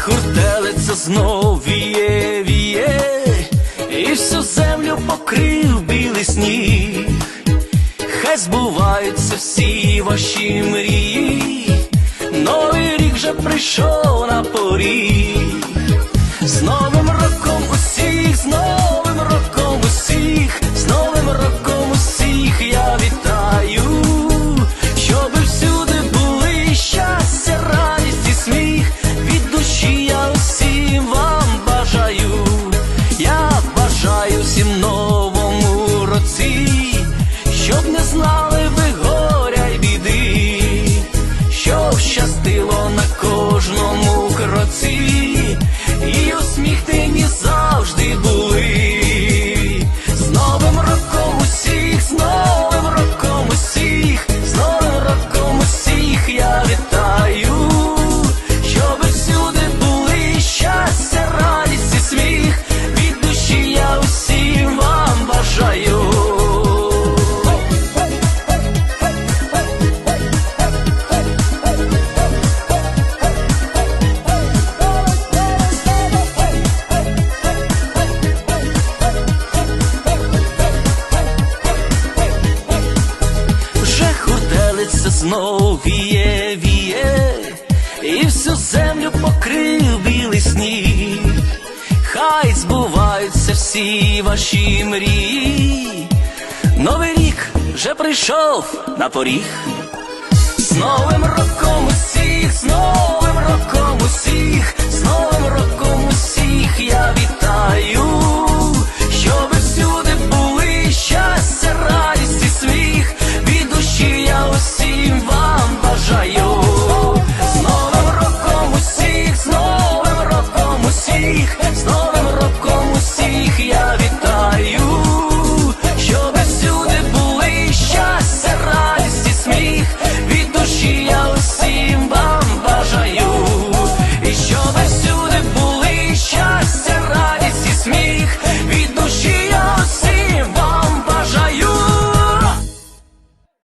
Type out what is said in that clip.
хуртелиця знов віє, віє, і всю землю покрив білий сніг. Хай збуваються всі ваші мрії, новий рік вже прийшов на поріг. Хуртелиця знов віє, віє, і всю землю покрив білий сніг. Хай збуваються всі ваші мрії. Новий рік вже прийшов на поріг. З новим роком усіх, з новим роком усіх,